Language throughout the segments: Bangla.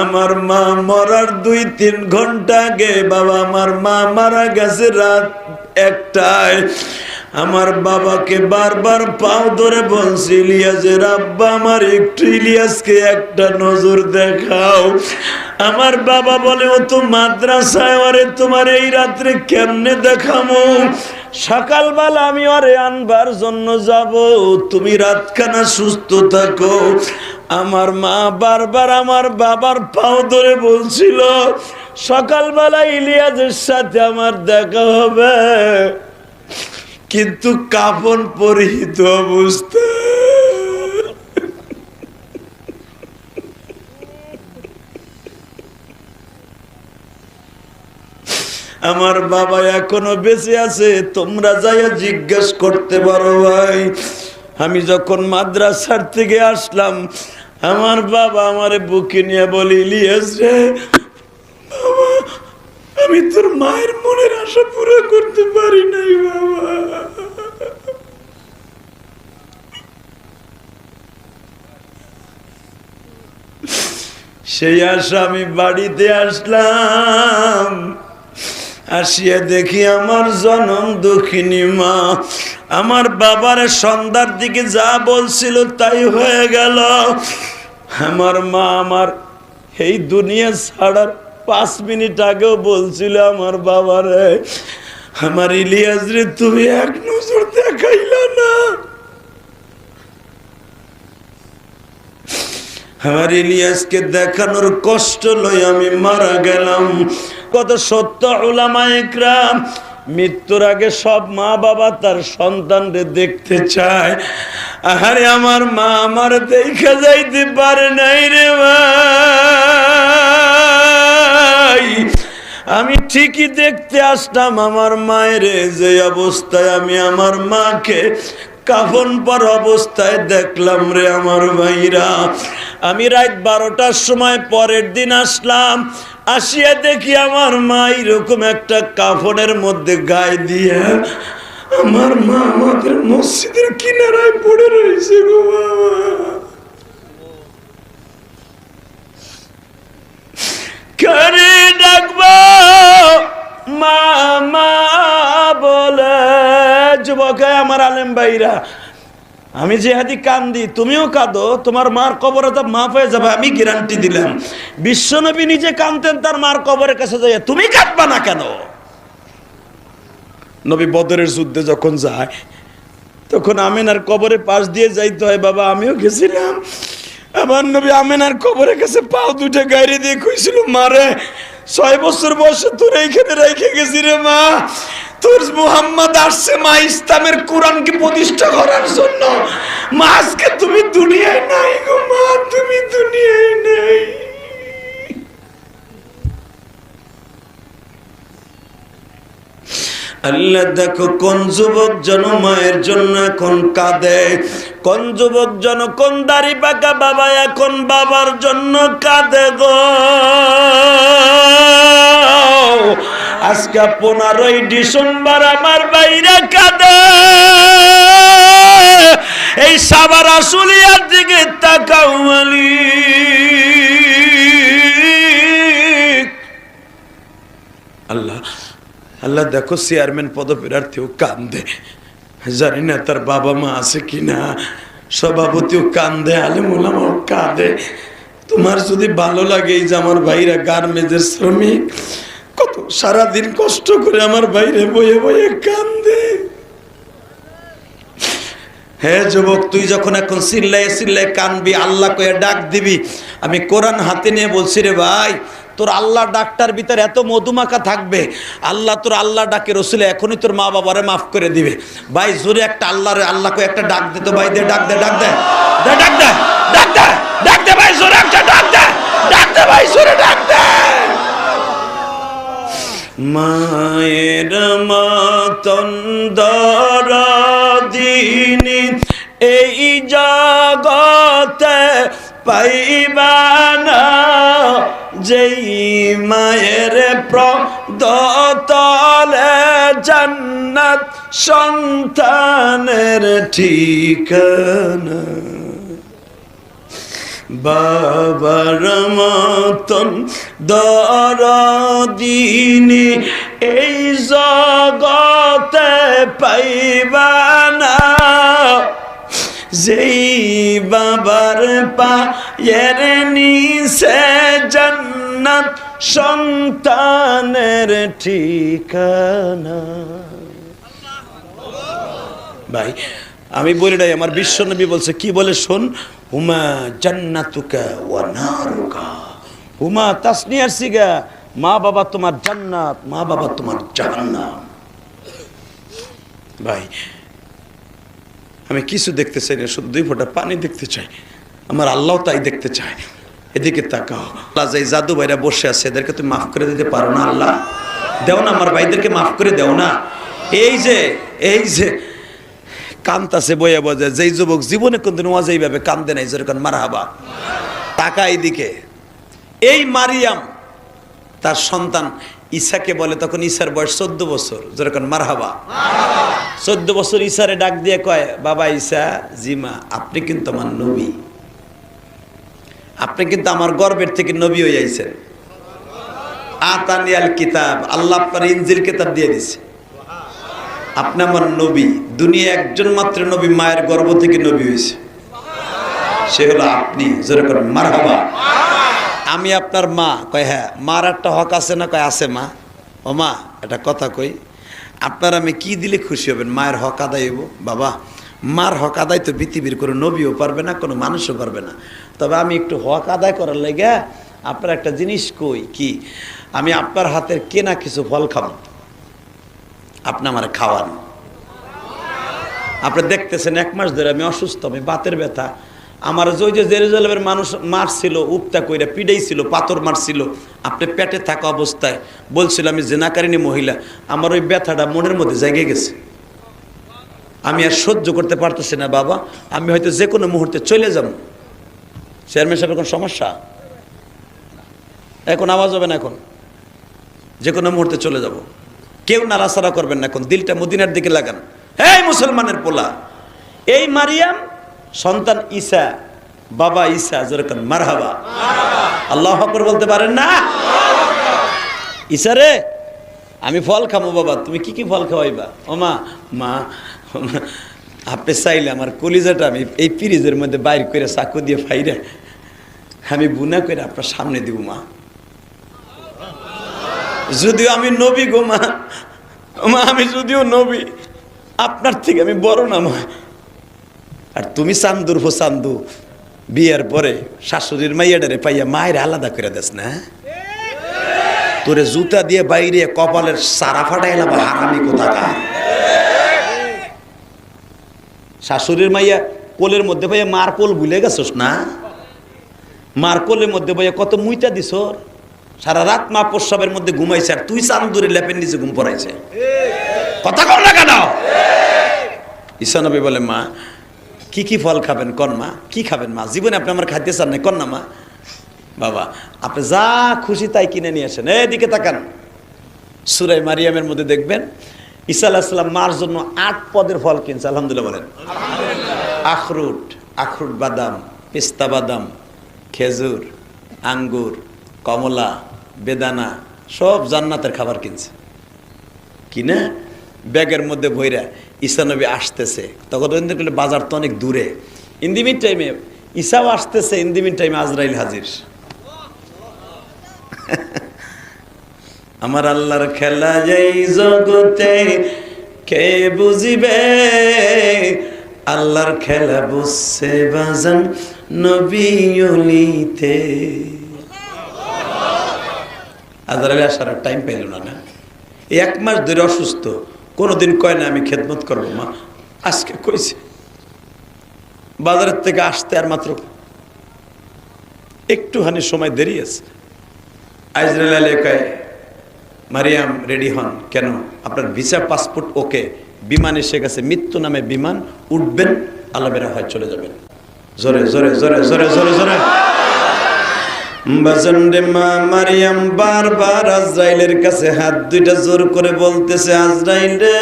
আমার মা মরার দুই তিন ঘণ্টা আগে বাবা আমার মা মারা গেছে রাত একটায়। আমার বাবাকে বারবার পাও ধরে বলছি, ইলিয়াসের আব্বা, আমার একটু ইলিয়াসকে একটা নজর দেখাও। আমার বাবা বলে, ও তো মাদ্রাসায়, আরে তোমার এই রাত্রে কেমনে দেখামো? সকালবেলা আমি আরে আনবার জন্য যাব। তুমি রাতখানা সুস্থ থাকো। আমার মা বারবার আমার বাবার পাও ধরে বলছিল, সকালবেলা ইলিয়াসের সাথে আমার দেখা হবে। কিন্তু কাপন পরিহিত অবস্থা। আমার বাবা এখনও বেঁচে আছে, তোমরা যাইয়া জিজ্ঞেস করতে পারো ভাই। আমি যখন মাদ্রাসার থেকে আসলাম, আমার বাবা আমার বুকে নিয়ে বলি, ইলিয়াস রে আমি তোর মায়ের মনের আশা পুরো করতে পারি নাই, বাবা। সেই আশা আমি বাড়িতে আসলাম, আসিয়া দেখি আমার জনম দুঃখিনী মা। আমার বাবার সন্ধ্যার দিকে যা বলছিল তাই হয়ে গেল। আমার মা আমার এই দুনিয়া ছাড়ার পাঁচ মিনিট আগেও বলছিল আমার বাবারে, আমার ইলিয়াস রে, তুমি এক নজর দেখাইলা না। আমার ইলিয়াসকে দেখানোর কষ্ট লই আমি মারা গেলাম। কত সত্য ওলামা মৃত্যুর আগে সব মা বাবা তার সন্তানরে দেখতে চায়। আহারে আমার মা আমার দেখা যাইতে পারে নাই রে ভাই, আমি ঠিকই দেখতে আসতাম আমার মায়ের যে অবস্থায়। আমি আমার মাকে কাফন পর অবস্থায় দেখলাম রে আমার ভাইরা। আমি রাত বারোটার সময় পরের দিন আসলাম, আসিয়া দেখি আমার মা এরকম একটা কাফনের মধ্যে গায়ে দিয়ে আমার মা আমাদের মসজিদের কিনারায় পড়ে রয়েছে গো বাবা। কারে ডাকবো মা মা বলে, যুবক, আমার আলেম ভাইরা, আমি যে হাদি কান্দি, তুমিও কাঁদো, তোমার মার কবরে তো মাফ হয়ে যাবে, আমি গ্যারান্টি দিলাম। বিশ্বনবী নিজে কাঁদতেন, তার মার কবরের কাছে যাই তুমি কাঁদবা না কেন? নবী বদরের যুদ্ধে যখন যায়, তখন আমেনার কবরে পাশ দিয়ে যাইতে হয়, বাবা, আমিও গেছিলাম। আমার নবী আমেনার কবরের কাছে পাও দুটো গাড়ি দিয়ে কইছিল, মারে, ছয় বছর বয়সে তোর এইখানে রেখে গেছি রে মা। তোর মুহাম্মদ আসছে মা, ইসলামের কোরআনকে প্রতিষ্ঠা করার জন্য। মা, আজকে তুমি দুনিয়ায় নাই গো মা, তুমি দুনিয়ায় নাই। আল্লাহ দেখো, কোন যুবক জন মায়ের জন্য এখন কাঁদে, কোন যুবক জন কোন দাড়ি পাকা বাবা এখন বাবার জন্য কাঁদে গো। আজকে পনেরোই ডিসেম্বর আমার বাইরে কাঁদে। এই সাবার আসুলিয়ার দিকে তাকাও মালিক। আল্লাহ আল্লাহ দেখো চেয়ারম্যান পদপ্রার্থীও কান্দে জানি না তার বাবা মা আছে কিনা। সভাপতিও কান্দে আলেমুলামাও কাঁদে। তোমার যদি ভালো লাগে এই যে আমার ভাইরা গার্মেজের শ্রমিক, কত সারাদিন কষ্ট করে আমার বাইরে বয়ে বয়ে কান্দে। হ্যাঁ যুবক, তুই যখন এখন চিল্লাই চিল্লাই কানবি, আল্লাহ কয়ে ডাক দিবি। আমি কোরআন হাতে নিয়ে বলছি রে ভাই তোর আল্লাহ ডাকটার ভিতরে এত মধুমাখা থাকবে, আল্লাহ তোর আল্লাহ ডাকে রসুলে এখনই তোর মা বাবারে মাফ করে দিবে। ভাই, জোরে একটা আল্লাহরে, আল্লাহকে একটা ডাক দে তো ভাই, দে, ডাক দে ডাক দে ডাক দে ডাক দে ডাক দে ভাই, জোরে একটা ডাক দে ডাক দে ভাই, জোরে ডাক দে। মায়ের মতন দিনী এই জগতে পাইবানা যেই মায়ের প্রদতলে জান্নাত সন্তানের ঠিকানা। বাবার মতন দরদিনী এই জগতে পাইবা না। যেই বাবার পায়ের নিচে জান্নাত সন্তানের ঠিকানা। ভাই, আমি বলি নাই, আমার বিশ্বনবী বলছে, কি বলে শোন? হুমা জান্নাতুকা ওয়া নারুকা। হুমা তাসনিয়ার সিগা, মা বাবা তোমার জান্নাত, মা বাবা তোমার জাহান্নাম। ভাই, আমি কিছু দেখতে চাই না, শুধু দুই ফোঁটা পানি দেখতে চাই। আমার আল্লাহ তাই দেখতে চায়। এদিকে তাকাও। আল্লাহ যে জাদু ভাইরা বসে আছে, এদেরকে তুমি মাফ করে দিতে পারো না আল্লাহ। দেও না আমার ভাইদেরকে মাফ করে দেও না। এই যে এই যে কান্তাছে বইয়া বজে যেই যুবক জীবনে কোনদিন ওয়াজ এইভাবে কান্দে নাই, যেরকম মারাহাবা। টাকা এইদিকে। এই মারিয়াম, তার সন্তান ঈশাকে বলে তখন ঈশার বয়স চোদ্দ বছর, যেরকম মারহাবা। চোদ্দ বছর ঈশারে ডাক দিয়ে কয়, বাবা ঈশা, জিমা, আপনি কিন্তু আমার নবী। আপনি কিন্তু আমার গর্বের থেকে নবী হয়ে যাইছেন। আতানিয়াল কিতাব, আল্লাহ আপনার ইনজিল কিতাব দিয়ে দিছে। আপনি আমার নবী দুনিয়া একজন মাত্র নবী মায়ের গর্ব থেকে নবী হয়েছে। সে হলো আপনি যেরকম মারহাবা। আমি আপনার মা, কয় হ্যাঁ মার একটা হক আছে না, কয় আছে মা? ও মা, একটা কথা কই, আপনার আমি কি দিলে খুশি হবেন? মায়ের হক আদায় বাবা মার হক আদায় তো পৃথিবীর কোনো নবীও পারবে না, কোনো মানুষও পারবে না। তবে আমি একটু হক আদায় করার লেগে আপনার একটা জিনিস কই, কি? আমি আপনার হাতের কেনা কিছু ফল খাব। আপনি আমার খাওয়ান। আপনি দেখতেছেন এক মাস ধরে আমি অসুস্থ, আমি বাতের ব্যথা। আমার ওই যে জেরুজালেমের মানুষ মারছিল উপতা কইরা পিডাইছিল, পাথর মারছিল, আপনি পেটে থাকা অবস্থায় বলছিল আমি জেনাকারিনী মহিলা, আমার ওই ব্যথাটা মনের মধ্যে জায়গা গেছে। আমি আর সহ্য করতে পারতেছি না, বাবা। আমি হয়তো যে কোনো মুহূর্তে চলে যাব। চেয়ারম্যান সাহেবের কোনো সমস্যা? এখন আওয়াজ হবে না এখন? যে কোনো মুহূর্তে চলে যাব। কেউ নাড়াচাড়া করবেন না এখন। দিলটা মদিনার দিকে লাগান। এই মুসলমানের পোলা! এই মারিয়াম, সন্তান ঈসা, বাবা ঈসা যেরকম মারহাবা। আল্লাহ হকর বলতে পারেন না? ঈসা রে, আমি ফল খাব বাবা। তুমি কি কি ফল খাওয়াইবা? ও মা মা আপনি চাইলে আমার কলিজাটা আমি এই ফ্রিজের মধ্যে বাইর করে চাকু দিয়ে ফাইরে আমি বুনা করে আপনার সামনে দিব, মা। যদিও আমি নবী গো, মা। মা, আমি যদিও নবী। আপনার থেকে আমি বড় না, মা। আর তুমি চান্দুর হো চান্দু, বিয়ের পরে শাশুড়ির মাইয়াডারে পাইয়া মায়ের আলাদা করে দেস না? তোরে জুতা দিয়ে বাইরে কপালের সারা ফাটাইলাম হারামি কোথাকার শাশুড়ির মাইয়া কোলের মধ্যে ভাইয়া মার কোল ভুলে গেছস না? মার কোলের মধ্যে ভাইয়া কত মুইটা দিস সারা রাত মা প্রস্রাবের মধ্যে ঘুমাইছে আর তুই চান্দুরে লেপের নিচে ঘুম পড়াইছে। কথা কর না কেন? ঈশানবী বলে, মা, কি কি ফল খাবেন কন মা? কি খাবেন মা? জীবনে আপনি আমার খাইতে চান না কন না মা? বাবা, আপনি যা খুশি তাই কিনে নিয়ে আসেন। এদিকে তাকান। সুরাই মারিয়ামের মধ্যে দেখবেন ঈসা আলাহিসাল্লাম মার জন্য আট পদের ফল কিনছে, আলহামদুলিল্লাহ বলেন। আখরুট আখরুট বাদাম, পেস্তা বাদাম, খেজুর, আঙ্গুর, কমলা, বেদানা, সব জান্নাতের খাবার কিনছে। কিনে ব্যাগের মধ্যে ভৈরা ঈশানবী আসতেছে। তখন বাজার তো অনেক দূরে। ইন্দিমিন টাইমে ঈশাও আসতেছে ইন্দিমিন টাইমে আজরাইল হাজির। আমার আল্লাহর খেলা এই জগতে, কে বুঝিবে? আল্লাহর খেলা বুঝছে বাজান নবীতে আজরাইল আসার টাইম পাইল না না? এক মাস ধরে অসুস্থ, কোনোদিন কয় না, আমি খেদমত করব, মা। আজকে কইছে, বাজারের থেকে আসতে আর মাত্র একটুখানি সময় দেরি আছে। আইজরাল এলাকায় মারিয়াম, রেডি হন। কেন? আপনার ভিসা পাসপোর্ট ওকে। বিমান এসে গেছে, মৃত্যু নামে বিমান। উঠবেন আলাবেরা হয় চলে যাবেন। জোরে জোরে জোরে জোরে জোরে জোরে। রে মা মারিয়াম, বারবার আজরাইলের কাছে হাত দুইটা জোর করে বলতেছে, আজরাইল রে।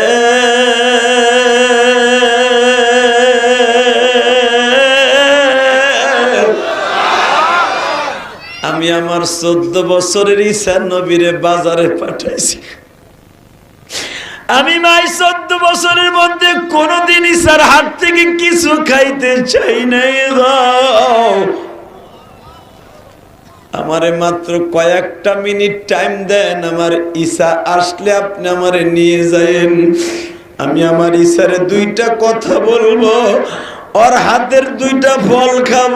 আমি আমার চোদ্দ বছরের ঈশা নবীরে বাজারে পাঠাইছি। আমি মাই চোদ্দ বছরের মধ্যে কোনোদিন ঈশার হাত থেকে কিছু খাইতে চাই নাই। আমারে মাত্র কয়েকটা মিনিট টাইম দেন, আমার ঈশা আসলে আপনি আমারে নিয়ে যায়েন। আমি আমার ঈশারে দুইটা কথা বলব, ওর হাতের দুইটা ফল খাব।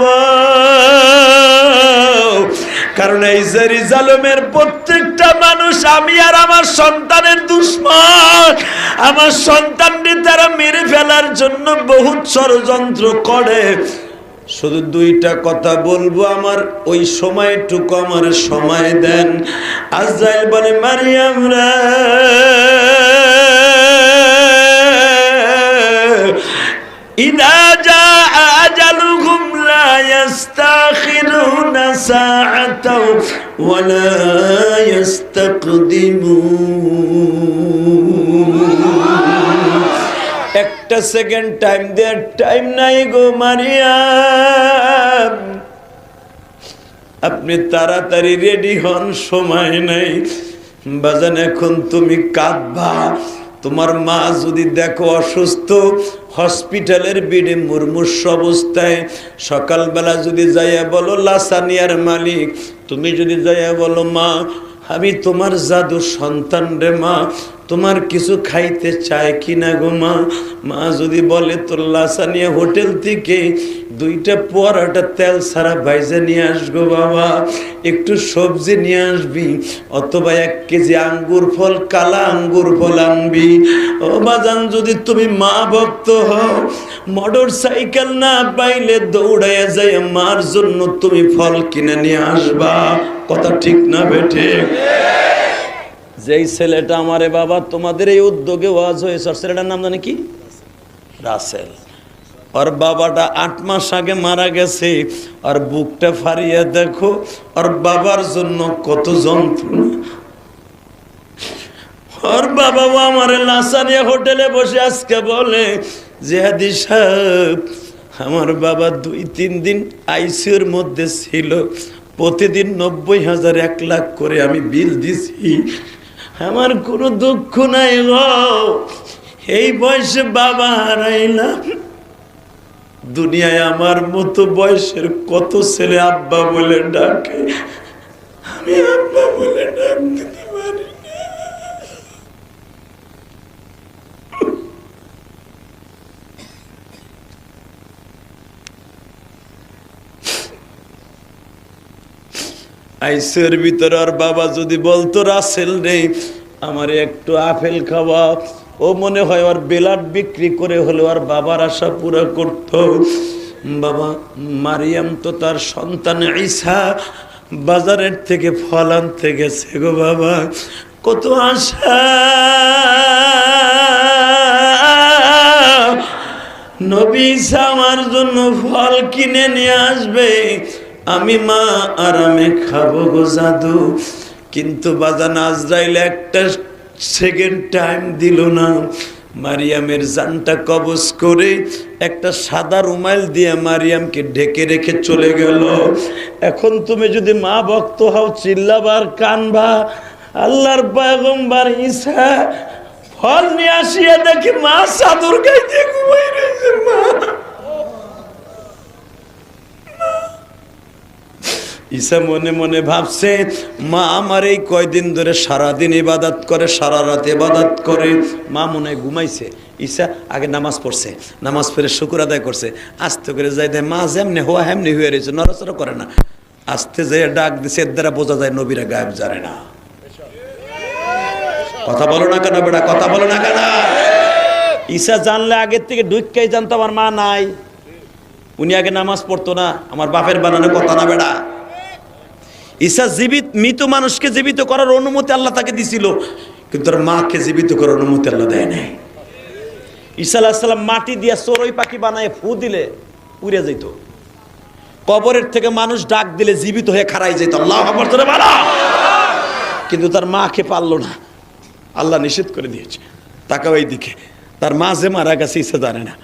কারণ এই জেরিজালমের প্রত্যেকটা মানুষ, আমি আর আমার সন্তানের দুশ্মন। আমার সন্তানকে তারা মেরে ফেলার জন্য বহুত ষড়যন্ত্র করে। শুধু দুইটা কথা বলব, আমার ওই সময়টুকু আমার সময় দেন। আজরাইল বলে, মারিয়াম রে, ইদা জা আজালুহুম লা ইস্তাখিরুনা ওয়া লা ইস্তাকদিমুন একটা সেকেন্ড টাইম টাইম নাই গো আপনি তাড়াতাড়ি রেডি হন, সময় নাই। বাজান, এখন তুমি কাঁদবা। তোমার মা যদি দেখো অসুস্থ হসপিটালের বেডে মুরমুষ অবস্থায় সকালবেলা যদি যাইয়া বলো লাসানিয়ার মালিক, তুমি যদি যাইয়া বলো, মা, আমি তোমার জাদু সন্তান রে, মা তোমার কিছু খাইতে চায় কি না গো মা? মা যদি বলে, তোর লাসানিয়া হোটেল থেকে দুইটা পরাটা তেল সারা ভাইজা নিয়ে আসব বাবা। একটু সবজি নিয়ে আসবি, অথবা এক কেজি আঙ্গুর ফল, কালা আঙ্গুর ফল আনবি। ও বাজান যদি তুমি মা ভক্ত হও, মোটর সাইকেল না পাইলে দৌড়াইয়া যাই মার জন্য তুমি ফল কিনে নিয়ে আসবা। কথা ঠিক না বেঠে যেই ছেলেটা আমারে বাবা, তোমাদের এই উদ্যোগে ওয়াজ হয়েছে। ওর ছেলেটার নাম জানে কি? রাসেল। ওর বাবাটা আট মাস আগে মারা গেছে। আর বুকটা ফারিয়ে দেখো, ওর বাবার জন্য কত যন্ত্রণা। ওর বাবাও আমার লাসানিয়া হোটেলে বসে আজকে বলে, জেহাদি সাহেব, আমার বাবা দুই তিন দিন আইসিউর মধ্যে ছিল। প্রতিদিন নব্বই হাজার এক লাখ করে আমি বিল দিছি। আমার কোনো দুঃখ নাই গো। এই বয়সে বাবা হারাইলাম। দুনিয়ায় আমার মতো বয়সের কত ছেলে আব্বা বলে ডাকে? আমি আব্বা বলে ডাক আইসের ভিতরে আর বাবা যদি বলতো, রাসেল নেই আমার একটু আপেল খাওয়া। ও মনে হয় ওর বেলাট বিক্রি করে হলে আর বাবার আশা পুরো করত। বাবা, মারিয়াম তো তার সন্তান ঈসা, বাজারের থেকে ফল আনতে গেছে গো বাবা। কত আশা। নবী আমার জন্য ফল কিনে নিয়ে আসবে। আমি মা আরামে খাব গো জাদু। কিন্তু বাজান আজরাইল একটা সেকেন্ড টাইম দিল না। মারিয়ামের জানটা কবজ করে একটা সাদা রুমাইল দিয়ে মারিয়ামকে ঢেকে রেখে চলে গেল। এখন তুমি যদি মা ভক্ত হও, চিল্লাবার কানবা। আল্লাহর পয়গম্বর ঈসা ফল নিয়ে আসিয়া দেখি মা চাদর গাইতে ঘুমাই রয়েছে মা। ঈসা মনে মনে ভাবছে, মা আমার এই কয়দিন ধরে সারাদিন ইবাদত করে, সারা রাত ইবাদত করে। মা মনে ঘুমাইছে। ঈসা আগে নামাজ পড়ছে, নামাজ পড়ে শুকুর আদায় করছে। আস্তে করে যাই দেয়, মা যেমনি হওয়া হেমনি হয়ে রয়েছে, নড়াচড়া করে না। আস্তে যাই ডাক দিছে, এর দ্বারা বোঝা যায় নবীরা গায়েব জানে না। কথা বলো না কেন বেটা, কথা বলো না কেন? ঈসা জানলে আগের থেকে ঢুককেই জানতো, আমার মা নাই। উনি আগে নামাজ পড়তো না, আমার বাপের বানানো কথা না বেড়া ঈসা জীবিত, মৃত মানুষকে জীবিত করার অনুমতি আল্লাহ তাকে দিছিল, কিন্তু তার মাকে জীবিত করার অনুমতি আল্লাহ দেয় নাই। ঈসা আলাহিসাল্লাম মাটি দিয়ে চড়ই পাখি বানায় ফু দিলে উড়ে যেত কবরের থেকে মানুষ ডাক দিলে জীবিত হয়ে খারাই যেত আল্লাহ। কিন্তু তার মাকে পারল না। আল্লাহ নিষেধ করে দিয়েছে। তাকাও এই দিকে তার মা যে মারা গেছে, ঈসা জানে না।